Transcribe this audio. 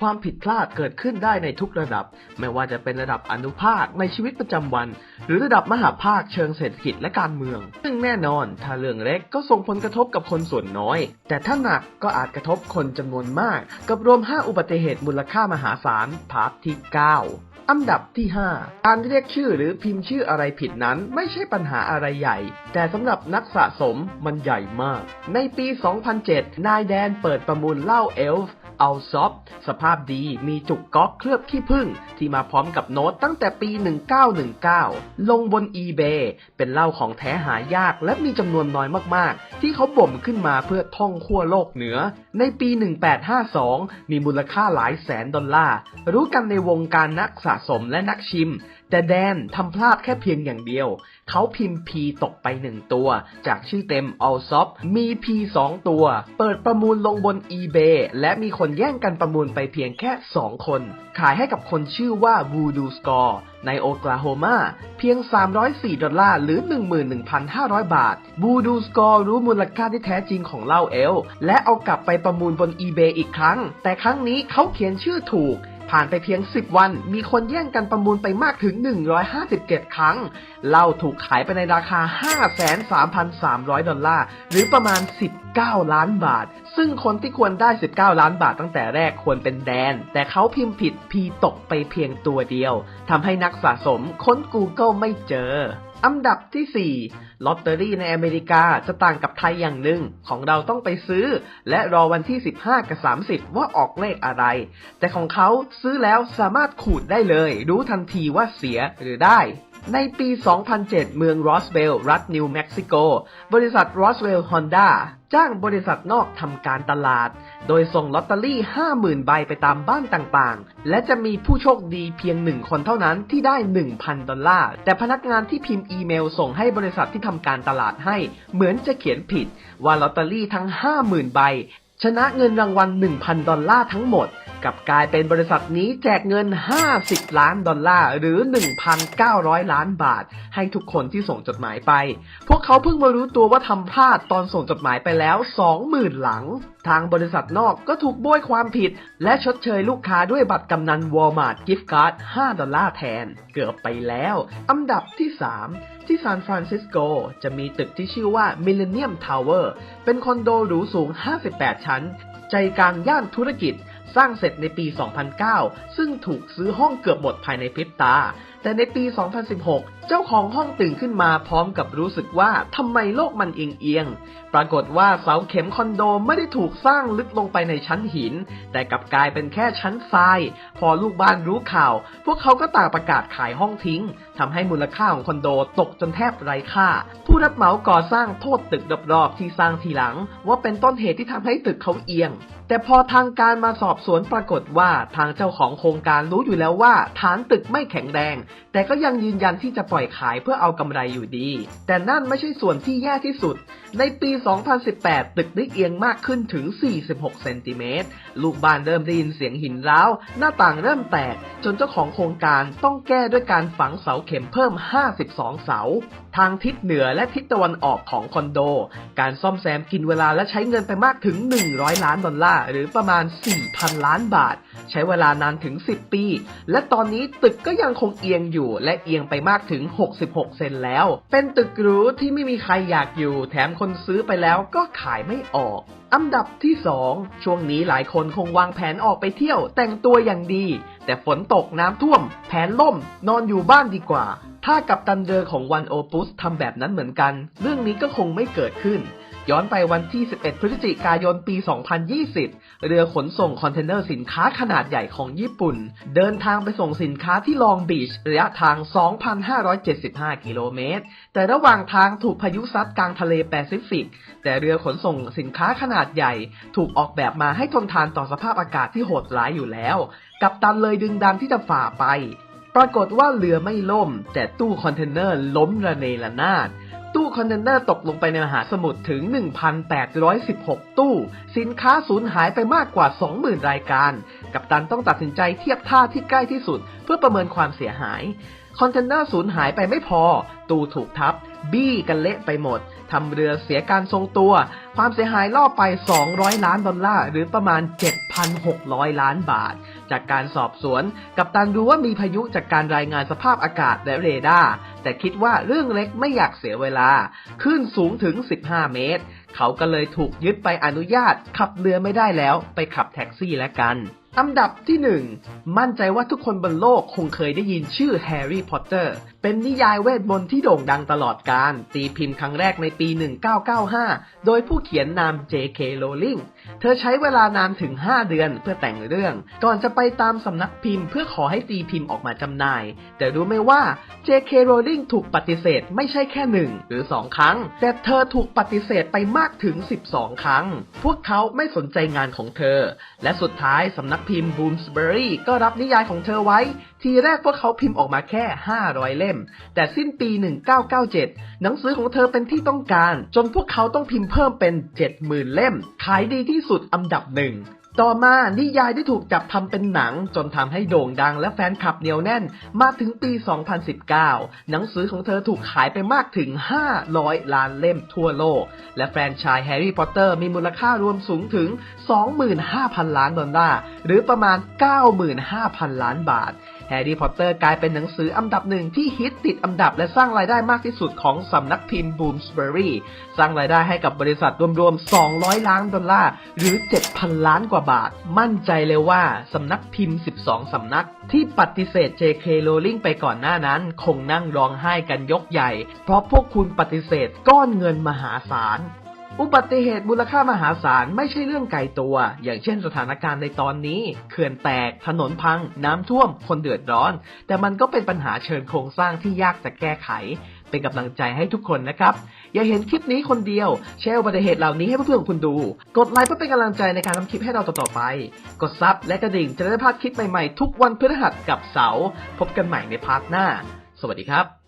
ความผิดพลาดเกิดขึ้นได้ในทุกระดับ ไม่ว่าจะเป็นระดับอนุภาคในชีวิตประจำวัน หรือระดับมหาภาคเชิงเศรษฐกิจและการเมือง ซึ่งแน่นอน ถ้าเรื่องเล็กก็ส่งผลกระทบกับคนส่วนน้อย แต่ถ้าหนักก็อาจกระทบคนจำนวนมาก กับรวม 5 อุบัติเหตุมูลค่ามหาศาลพาร์ทที่ 9อันดับที่ 5 การเรียกชื่อหรือพิมพ์ชื่ออะไรผิดนั้นไม่ใช่ปัญหาอะไรใหญ่ แต่สำหรับนักสะสมมันใหญ่มาก ในปี 2007 นายแดนเปิดประมูลเหล้าเอลฟ์ เอาซอฟสภาพดีมีจุกก๊อกเคลือบขี้ผึ้งที่มาพร้อมกับโน้ตตั้งแต่ปี 1919 ลงบน eBay เป็นเหล้าของแท้หายากและมีจำนวนน้อยมากๆ ที่เขาบ่มขึ้นมาเพื่อท่องขั้วโลกเหนือ ในปี 1852 มีมูลค่าหลายแสนดอลลาร์ รู้กันในวงการนักสะสมและนักชิม แต่แดนทำพลาดแค่เพียงอย่างเดียว เขาพิมพ์ P ตกไปหนึ่งตัว จากชื่อเต็ม a l s o f มี P 2ตัว เปิดประมูลลงบน eBay และมีคนแย่งกันประมูลไปเพียงแค่ 2 คน ขายให้กับคนชื่อว่า Voodoo Score ในโอคลาโฮมาเพียง 304 ดอลลาร์ หรือ 11,500 บาท Voodoo Score รู้มูลค่าที่แท้จริงของเหล้าเอล และเอากลับไปประมูลบน eBay อีกครั้ง แต่ครั้งนี้เขาเขียนชื่อถูก ผ่านไปเพียง 10 วัน มีคนแย่งกันประมูลไปมากถึง 157 ครั้ง เหล้าถูกขายไปในราคา 53,300 ดอลลาร์ หรือประมาณ 19 ล้านบาท ซึ่งคนที่ควรได้ 19 ล้านบาทตั้งแต่แรกควรเป็นแดน แต่เขาพิมพ์ผิด P ตกไปเพียงตัวเดียว ทำให้นักสะสมค้น Google ไม่เจอ อันดับที่ 4 ลอตเตอรี่ในอเมริกาจะต่างกับไทยอย่างหนึ่ง ของเราต้องไปซื้อ และรอวันที่ 15 กับ 30 ว่าออกเลขอะไร แต่ของเขาซื้อแล้วสามารถขูดได้เลย รู้ทันทีว่าเสียหรือได้ ในปี 2007 เมืองรอสเวลล์รัฐนิวเม็กซิโก บริษัทรอสเวลล์ฮอนด้าจ้างบริษัทนอกทำการตลาด โดยส่งลอตเตอรี่ 50,000 ใบไปตามบ้านต่างๆ และจะมีผู้โชคดีเพียงหนึ่งคนเท่านั้นที่ได้ 1,000 ดอลลาร์ แต่พนักงานที่พิมพ์อีเมลส่งให้บริษัทที่ทำการตลาดให้ เหมือนจะเขียนผิด ว่าลอตเตอรี่ทั้ง 50,000 ใบ ชนะเงินรางวัล 1,000 ดอลลาร์ทั้งหมด กับกลายเป็นบริษัทนี้แจกเงิน 50 ล้านดอลลาร์ หรือ 1,900 ล้านบาท ให้ทุกคนที่ส่งจดหมายไป พวกเขาเพิ่งมารู้ตัวว่าทำพลาดตอนส่งจดหมายไปแล้ว 20,000 หลัง ทางบริษัทนอกก็ถูกโบยความผิด และชดเชยลูกค้าด้วยบัตรกำนันวอลมาร์ทกิฟต์การ์ด 5 ดอลลาร์แทน เกือบไปแล้ว อันดับที่ 3ที่ซานฟรานซิสโกจะมีตึกที่ชื่อว่า Millennium Tower เป็นคอนโดหรูสูง 58 ชั้น ใจกลางย่านธุรกิจ สร้างเสร็จในปี 2009 ซึ่งถูกซื้อห้องเกือบหมดภายในพริบตา แต่ในปี 2016 เจ้าของห้องตื่นขึ้นมาพร้อมกับรู้สึกว่าทำไมโลกมันเอียงเอียงๆปรากฏว่าเสาเข็มคอนโดไม่ได้ถูกสร้างลึกลงไปในชั้นหิน แต่กลับกลายเป็นแค่ชั้นทราย พอลูกบ้านรู้ข่าว พวกเขาก็ต่างประกาศขายห้องทิ้งทำให้มูลค่าของคอนโดตกจนแทบไร้ค่า ผู้รับเหมาก่อสร้างโทษตึกรอบๆที่สร้างทีหลัง ว่าเป็นต้นเหตุที่ทำให้ตึกเขาเอียงแต่พอทางการมาสอบสวนปรากฏว่าทางเจ้าของโครงการรู้อยู่แล้วว่า ฐานตึกไม่แข็งแรงแต่ก็ยังยืนยันที่จะปล่อยขายเพื่อเอากำไรอยู่ดี แต่นั่นไม่ใช่ส่วนที่แย่ที่สุด ในปี 2018 ตึกได้เอียงมากขึ้นถึง 46 เซนติเมตร ลูกบ้านเริ่มได้ยินเสียงหินร้าว หน้าต่างเริ่มแตก จนเจ้าของโครงการต้องแก้ด้วยการฝังเสาเข็มเพิ่ม 52 เสาทางทิศเหนือและทิศตะวันออกของคอนโด การซ่อมแซมกินเวลาและใช้เงินไปมากถึง 100 ล้านดอลลาร์หรือประมาณ 4,000 ล้านบาท ใช้เวลานานถึง 10 ปี และตอนนี้ตึกก็ยังคงเอียงอยู่และเอียงไปมากถึง 66 เซนแล้ว เป็นตึกหรูที่ไม่มีใครอยากอยู่ แถมคนซื้อไปแล้วก็ขายไม่ออก อันดับที่ 2 ช่วงนี้หลายคนคงวางแผนออกไปเที่ยวแต่งตัวอย่างดี แต่ฝนตกน้ำท่วม แผนล่มนอนอยู่บ้านดีกว่า ถ้ากับตันเดอร์ของวันโอปุสทำแบบนั้นเหมือนกัน เรื่องนี้ก็คงไม่เกิดขึ้น ย้อนไปวันที่ 11 พฤศจิกายนปี 2020 เรือขนส่งคอนเทนเนอร์สินค้าขนาดใหญ่ของญี่ปุ่น เดินทางไปส่งสินค้าที่ลองบีชระยะทาง 2,575 กิโลเมตร แต่ระหว่างทางถูกพายุซัดกลางทะเลแปซิฟิก แต่เรือขนส่งสินค้าขนาดใหญ่ ถูกออกแบบมาให้ทนทานต่อสภาพอากาศที่โหดร้ายอยู่แล้ว กับตันเลยดึงดันที่จะฝ่าไป ปรากฏว่าเรือไม่ล่ม แต่ตู้คอนเทนเนอร์ล้มระเนระนาด ตู้คอนเทนเนอร์ตกลงไปในมหาสมุทรถึง 1,816 ตู้ สินค้าสูญหายไปมากกว่า 20,000 รายการ กัปตันต้องตัดสินใจเทียบท่าที่ใกล้ที่สุด เพื่อประเมินความเสียหายคอนเทนเนอร์สูญหายไปไม่พอ ตู้ถูกทับ บี้กันเละไปหมด ทำเรือเสียการทรงตัว ความเสียหายล่อไป 200 ล้านดอลลาร์ หรือประมาณ 7,600 ล้านบาท จากการสอบสวน กับตันรู้ว่ามีพายุจากการรายงานสภาพอากาศและเรดาร์ แต่คิดว่าเรื่องเล็กไม่อยากเสียเวลา ขึ้นสูงถึง 15 เมตร เขาก็เลยถูกยึดไปอนุญาต ขับเรือไม่ได้แล้ว ไปขับแท็กซี่แล้วกันอันดับที่ 1 มั่นใจว่าทุกคนบนโลกคงเคยได้ยินชื่อแฮร์รี่พอตเตอร์เป็นนิยายเวทมนต์ที่โด่งดังตลอดการ ตีพิมพ์ครั้งแรกในปี 1995 โดยผู้เขียนนาม J.K. Rowling เธอใช้เวลานานถึง 5 เดือนเพื่อแต่งเรื่อง ก่อนจะไปตามสำนักพิมพ์เพื่อขอให้ตีพิมพ์ออกมาจำหน่าย แต่รู้ไหมว่า J.K. Rowling ถูกปฏิเสธไม่ใช่แค่หนึ่งหรือ 2 ครั้ง แต่เธอถูกปฏิเสธไปมากถึง 12 ครั้ง พวกเขาไม่สนใจงานของเธอ และสุดท้ายสำนักพิมพ์ Bloomsbury ก็รับนิยายของเธอไว้ ทีแรกพวกเขาพิมพ์ออกมาแค่ 500 เล่ม แต่สิ้นปี 1997 หนังสือของเธอเป็นที่ต้องการ จนพวกเขาต้องพิมพ์เพิ่มเป็น 70,000 เล่ม ขายดีที่สุดอันดับหนึ่ง ต่อมานิยายได้ถูกจับทำเป็นหนัง จนทำให้โด่งดังและแฟนคลับเหนียวแน่น มาถึงปี 2019 หนังสือของเธอถูกขายไปมากถึง 500 ล้านเล่มทั่วโลก และแฟรนไชายแฮร์รี่พอตเตอร์มีมูลค่ารวมสูงถึง 25,000 ล้านดอลลาร์ หรือประมาณ 95,000 ล้านบาทแฮร์รี่พอตเตอร์กลายเป็นหนังสืออันดับหนึ่งที่ฮิตติดอันดับและสร้างรายได้มากที่สุดของสำนักพิมพ์ Bloomsbury สร้างรายได้ให้กับบริษัทรวมๆ 200 ล้านดอลลาร์ หรือ 7,000 ล้านกว่าบาท มั่นใจเลยว่าสำนักพิมพ์ 12 สำนัก ที่ปฏิเสธ J.K. Rowling ไปก่อนหน้านั้น คงนั่งร้องไห้กันยกใหญ่ เพราะพวกคุณปฏิเสธก้อนเงินมหาศาลอุบัติเหตุมูลค่ามหาศาลไม่ใช่เรื่องไกลตัว อย่างเช่นสถานการณ์ในตอนนี้ เขื่อนแตก ถนนพัง น้ำท่วม คนเดือดร้อน แต่มันก็เป็นปัญหาเชิงโครงสร้างที่ยากจะแก้ไข เป็นกำลังใจให้ทุกคนนะครับ อย่าเห็นคลิปนี้คนเดียว แชร์อุบัติเหตุเหล่านี้ให้เพื่อนๆของคุณดู กดไลค์เพื่อเป็นกำลังใจในการทำคลิปให้เราต่อๆไป กดซับและกระดิ่งจะได้พลาดคลิปใหม่ๆ ทุกวันพฤหัสกับเสาร์พบกันใหม่ในพาร์ทหน้า สวัสดีครับ